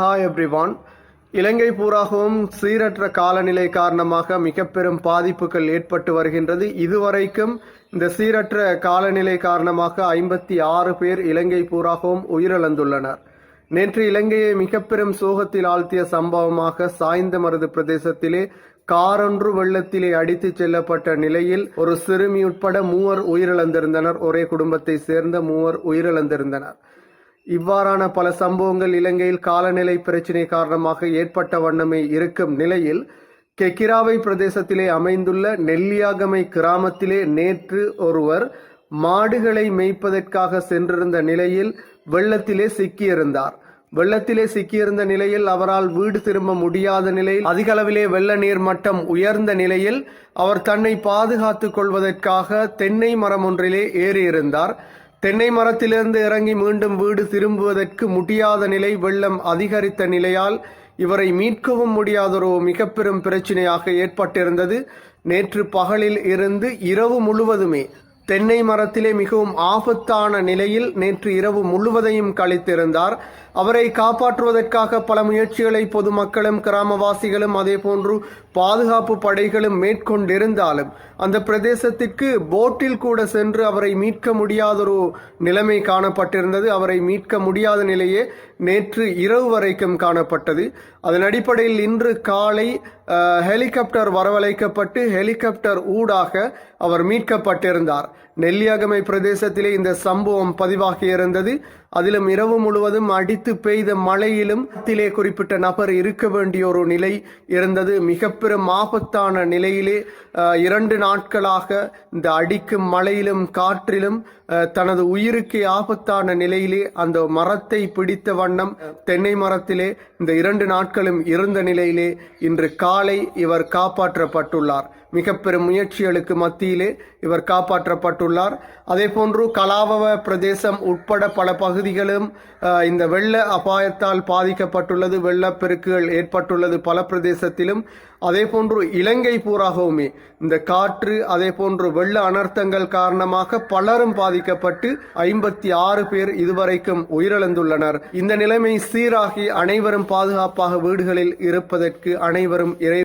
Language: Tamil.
ஹாய் எவ்ரிவான் இலங்கை பூராகவும் சீரற்ற காலநிலை காரணமாக மிக பெரும் பாதிப்புகள் ஏற்பட்டு வருகின்றது. இதுவரைக்கும் இந்த சீரற்ற காலநிலை காரணமாக ஐம்பத்தி ஆறு பேர் இலங்கை பூராகவும் உயிரிழந்துள்ளனர். நேற்று இலங்கையை மிக பெரும் சோகத்தில் ஆழ்த்திய சம்பவமாக சாய்ந்தமருது பிரதேசத்திலே காரொன்று வெள்ளத்திலே அடித்துச் செல்லப்பட்ட நிலையில் ஒரு சிறுமி உட்பட மூவர் உயிரிழந்திருந்தனர். ஒரே குடும்பத்தை சேர்ந்த மூவர் உயிரிழந்திருந்தனர். இவ்வாறான பல சம்பவங்கள் இலங்கையில் காலநிலை பிரச்சினை காரணமாக ஏற்பட்ட வண்ணமே இருக்கும் நிலையில் கெக்கிராவை பிரதேசத்திலே அமைந்துள்ள நெல்லியாகமை கிராமத்திலே நேற்று ஒருவர் மாடுகளை மேய்ப்பதற்காக சென்றிருந்த நிலையில் வெள்ளத்திலே சிக்கியிருந்தார். வெள்ளத்திலே சிக்கியிருந்த நிலையில் அவரால் வீடு திரும்ப முடியாத நிலையில் அதிக அளவிலே வெள்ள நீர் மட்டம் உயர்ந்த நிலையில் அவர் தன்னை பாதுகாத்துக் கொள்வதற்காக தென்னை மரம் ஒன்றிலே ஏறியிருந்தார். தென்னை மரத்திலிருந்து இறங்கி மீண்டும் வீடு திரும்புவதற்கு முடியாத நிலை வெள்ளம் அதிகரித்த நிலையால் இவரை மீட்கவும் முடியாதொரு மிக பெரும் பிரச்சனையாக ஏற்பட்டிருந்தது. நேற்று பகலில் இருந்து இரவு முழுவதுமே தென்னை மரத்திலே மிகவும் ஆபத்தான நிலையில் நேற்று இரவு முழுவதையும் கழித்திருந்தார். அவரை காப்பாற்றுவதற்காக பல முயற்சிகளை பொதுமக்களும் கிராமவாசிகளும் அதே போன்று பாதுகாப்பு படைகளும் மேற்கொண்டிருந்தாலும் அந்த பிரதேசத்திற்கு போட்டில் கூட சென்று அவரை மீட்க முடியாத ஒரு நிலைமை காணப்பட்டிருந்தது. அவரை மீட்க முடியாத நிலையே நேற்று இரவு வரைக்கும் காணப்பட்டது. அதன் அடிப்படையில் இன்று காலை ஹெலிகாப்டர் வரவழைக்கப்பட்டு ஹெலிகாப்டர் ஊடாக அவர் மீட்கப்பட்டிருந்தார். நெல்லியாகமை பிரதேசத்திலே இந்த சம்பவம் பதிவாகியிருந்தது அதிலும் இரவு முழுவதும் அடித்து பெய்த மழையிலும் திலே குறிப்பிட்ட நபர் இருக்க வேண்டிய ஒரு நிலை இருந்தது. மிக பெரும் ஆபத்தான நிலையிலே இரண்டு நாட்களாக இந்த அடிக்கும் மழையிலும் காற்றிலும் தனது உயிருக்கு ஆபத்தான நிலையிலே அந்த மரத்தை பிடித்த வண்ணம் தென்னை மரத்திலே இந்த இரண்டு நாட்களும் இருந்த நிலையிலே இன்று காலை இவர் காப்பாற்றப்பட்டுள்ளார். மிக பெரும் முயற்சிகளுக்கு மத்தியிலே இவர் காப்பாற்றப்பட்டுள்ளார். அதே போன்று கலாவவ பிரதேசம் உட்பட பல பகுதி பகுதிகளும் இந்த வெள்ள அபாயத்தால் பாதிக்கப்பட்டுள்ளது வெள்ளப்பெருக்குகள் ஏற்பட்டுள்ளது பல பிரதேசத்திலும். அதே போன்று இலங்கை பூராகவுமே இந்த காற்று அதே போன்று வெள்ள அனர்த்தங்கள் காரணமாக பலரும் பாதிக்கப்பட்டு ஐம்பத்தி ஆறு பேர் இதுவரைக்கும் உயிரிழந்துள்ளனர். இந்த நிலைமை சீராகி அனைவரும் பாதுகாப்பாக வீடுகளில் இருப்பதற்கு அனைவரும் இறை